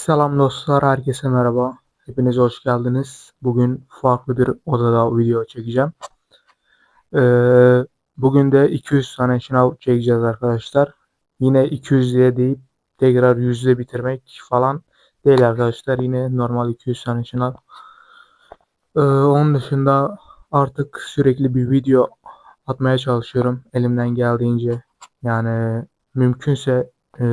Selam dostlar, herkese merhaba. Hepiniz hoş geldiniz. Bugün farklı bir odada video çekeceğim. Ee, bugün de 200 tane şınav çekeceğiz arkadaşlar. Yine 200 diye deyip tekrar 100'de bitirmek falan değil arkadaşlar. Yine normal 200 tane şınav. Ee, onun dışında artık sürekli bir video atmaya çalışıyorum elimden geldiğince. Yani mümkünse e,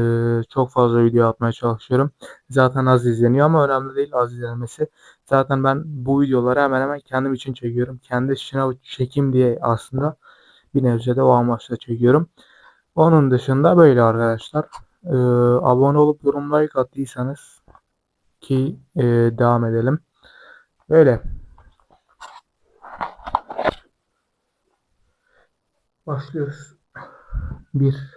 çok fazla video atmaya çalışıyorum. Zaten az izleniyor ama önemli değil az izlenmesi. Zaten ben bu videoları hemen hemen kendim için çekiyorum. Kendi sınav çekim diye aslında bir nebze de o amaçla çekiyorum. Onun dışında böyle arkadaşlar. Ee, abone olup yorum like attıysanız ki e, devam edelim. Böyle. Başlıyoruz. 1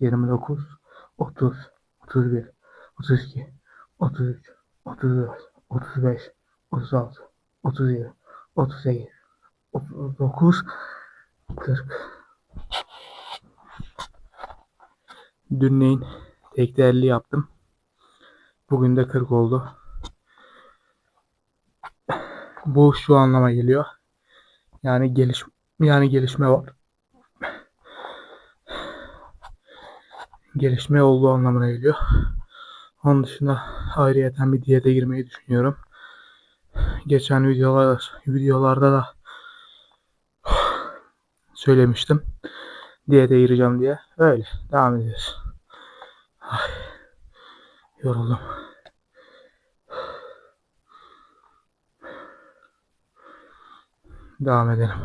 29 30 31 32 33 34 35 36 37 38 39 40 Dünleyin tekte 50 yaptım. Bugün de 40 oldu. Bu şu anlama geliyor. Yani geliş yani gelişme var. Gelişme olduğu anlamına geliyor. Onun dışında ayrıyeten bir diyete girmeyi düşünüyorum. Geçen videolarda, videolarda da söylemiştim. Diyete gireceğim diye. Öyle. Devam ediyoruz. Ay, yoruldum. Devam edelim.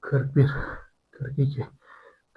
41 42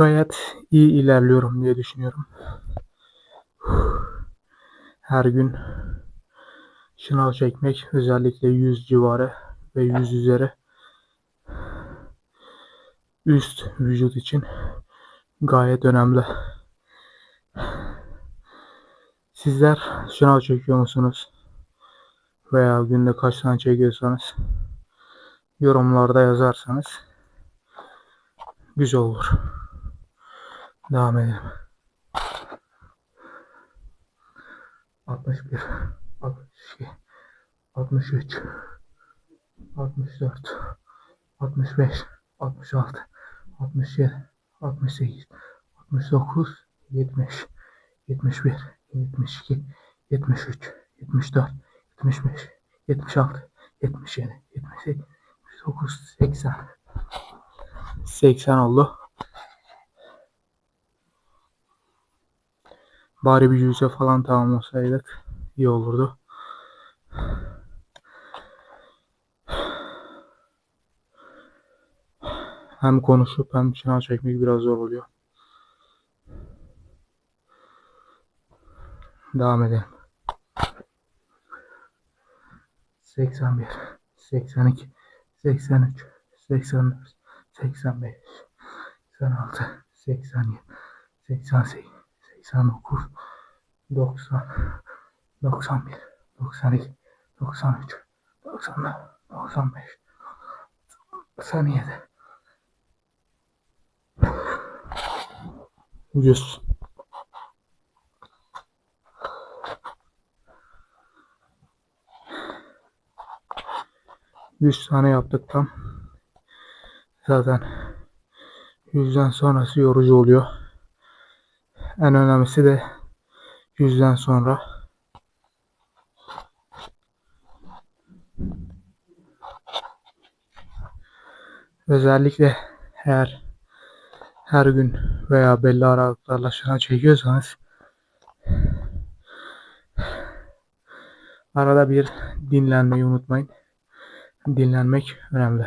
Gayet iyi ilerliyorum diye düşünüyorum. Her gün şınav çekmek özellikle 100 civarı ve 100 üzeri üst vücut için gayet önemli. Sizler şınav çekiyor musunuz? Veya günde kaç tane çekiyorsanız yorumlarda yazarsanız güzel olur. Devam edelim. 61 62 63 64 65 66 67 68 69 70 71 72 73 74 75 76 77 78 79 80 80 oldu. Bari bir yüze falan tamamlasaydık iyi olurdu. Hem konuşup hem şınav çekmek biraz zor oluyor. Devam edelim. 81, 82, 83, 84, 85, 86, 87, 88, 89, 90, 91, 92, 93, 94, 95, 97, 100. Yüz tane yaptık tam. Zaten yüzden sonrası yorucu oluyor. En önemlisi de yüzden sonra. Özellikle eğer her gün veya belli aralıklarla şınav çekiyorsanız arada bir dinlenmeyi unutmayın. Dinlenmek önemli.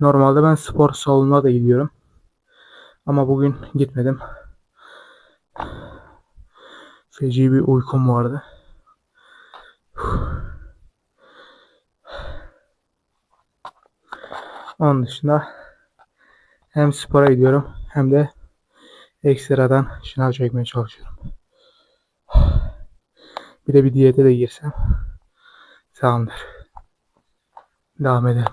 Normalde ben spor salonuna da gidiyorum. Ama bugün gitmedim. Feci bir uykum vardı. Onun dışında hem spora gidiyorum hem de ekstradan şınav çekmeye çalışıyorum. Bir de bir diyete de girsem tamamdır. Devam edelim.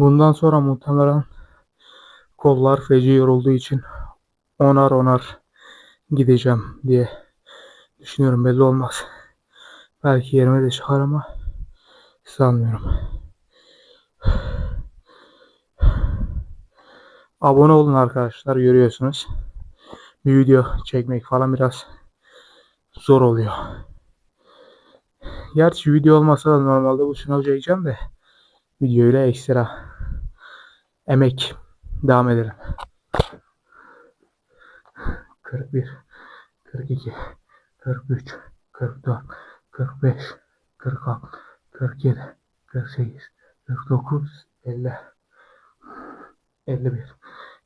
Bundan sonra muhtemelen kollar feci yorulduğu için onar onar gideceğim diye düşünüyorum. Belli olmaz. Belki yerime de çıkar ama sanmıyorum. Abone olun arkadaşlar görüyorsunuz. Bir video çekmek falan biraz zor oluyor. Gerçi video olmasa da normalde bu sınav çekeceğim de video ile ekstra emek. Devam edelim. 41 42 43 44 45 46 47 48 49 50 51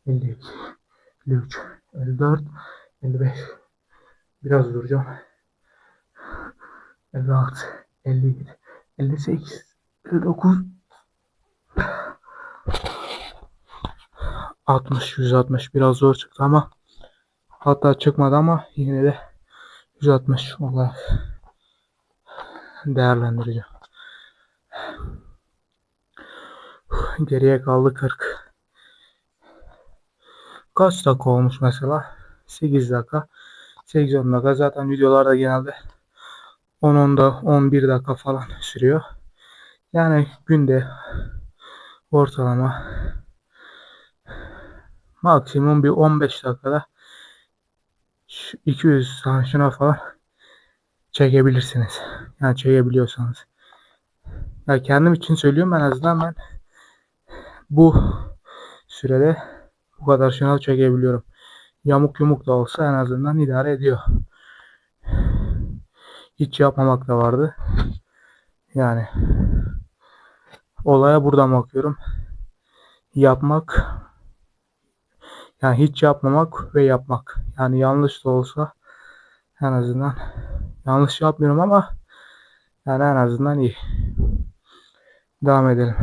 52 53 54 55 biraz duracağım. 56 57 58 59 60 160 biraz zor çıktı ama hatta çıkmadı ama yine de 160 olarak değerlendireceğim. Geriye kaldı 40. Kaç dakika olmuş mesela? 8 dakika. 8-10 dakika. Zaten videolarda genelde 10 da 11 dakika falan sürüyor. Yani günde ortalama maksimum bir 15 dakikada 200 tane şuna falan çekebilirsiniz. Yani çekebiliyorsanız. Ya kendim için söylüyorum en azından ben bu sürede bu kadar şınav çekebiliyorum. Yamuk yumuk da olsa en azından idare ediyor. Hiç yapmamak da vardı. Yani olaya buradan bakıyorum. Yapmak yani hiç yapmamak ve yapmak. Yani yanlış da olsa en azından yanlış yapmıyorum ama yani en azından iyi. Devam edelim.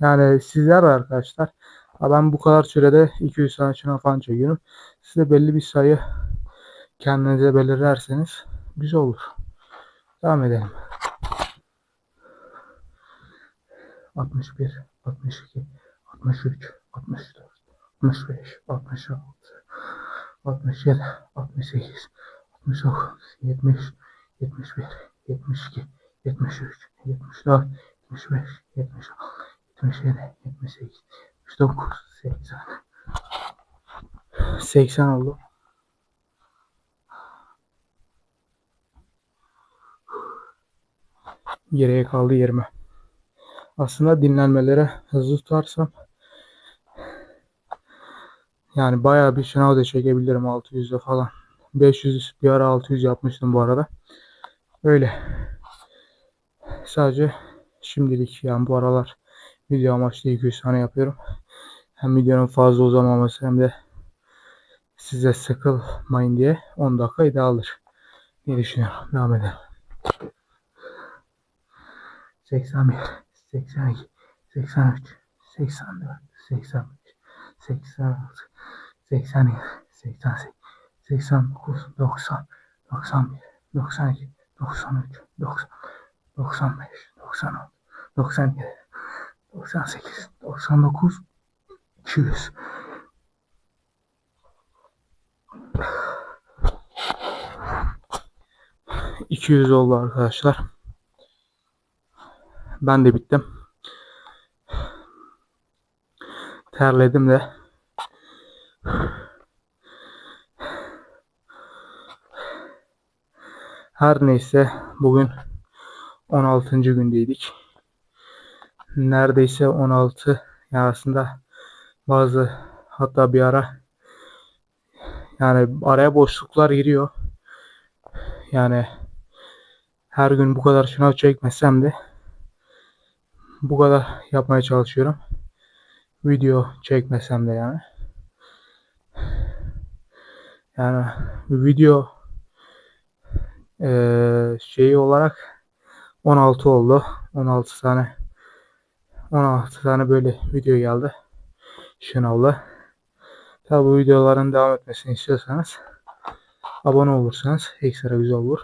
Yani sizler arkadaşlar ben bu kadar sürede 200 tane şuna falan çekiyorum. Size belli bir sayı kendinize belirlerseniz güzel olur. Devam edelim. 61, 62, 63, 64, 65, 66, 67, 68, 69, 70, 71, 72, 73, 74, 75, 76, 77, 78, 79, 80, 80 oldu. Geriye kaldı 20. Aslında dinlenmelere hızlı tutarsam yani bayağı bir şınav da çekebilirim 600'de falan. 500 bir ara 600 yapmıştım bu arada. Öyle. Sadece şimdilik yani bu aralar video amaçlı 200 tane yapıyorum. Hem videonun fazla uzamaması hem de size sıkılmayın diye 10 dakika idealdir diye düşünüyorum. Devam edelim. 81, 82, 83, 84, 85, 86, 87, 88, 89, 90, 91, 92, 93, 90, 95, 96, 97, 98, 99, 200. ...200 oldu arkadaşlar. Ben de bittim. Terledim de. Her neyse bugün 16. gündeydik. Neredeyse 16 yani aslında bazı hatta bir ara yani araya boşluklar giriyor. Yani her gün bu kadar şınav çekmesem de bu kadar yapmaya çalışıyorum. Video çekmesem de yani. Yani video eee şeyi olarak 16 oldu. 16 tane 16 tane böyle video geldi. Şınavlı. Tabi bu videoların devam etmesini istiyorsanız abone olursanız ekstra güzel olur.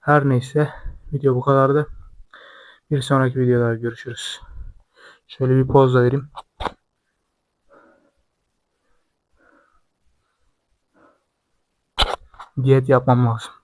Her neyse video bu kadardı. Bir sonraki videoda görüşürüz. Şöyle bir poz da vereyim. Diyet yapmam lazım.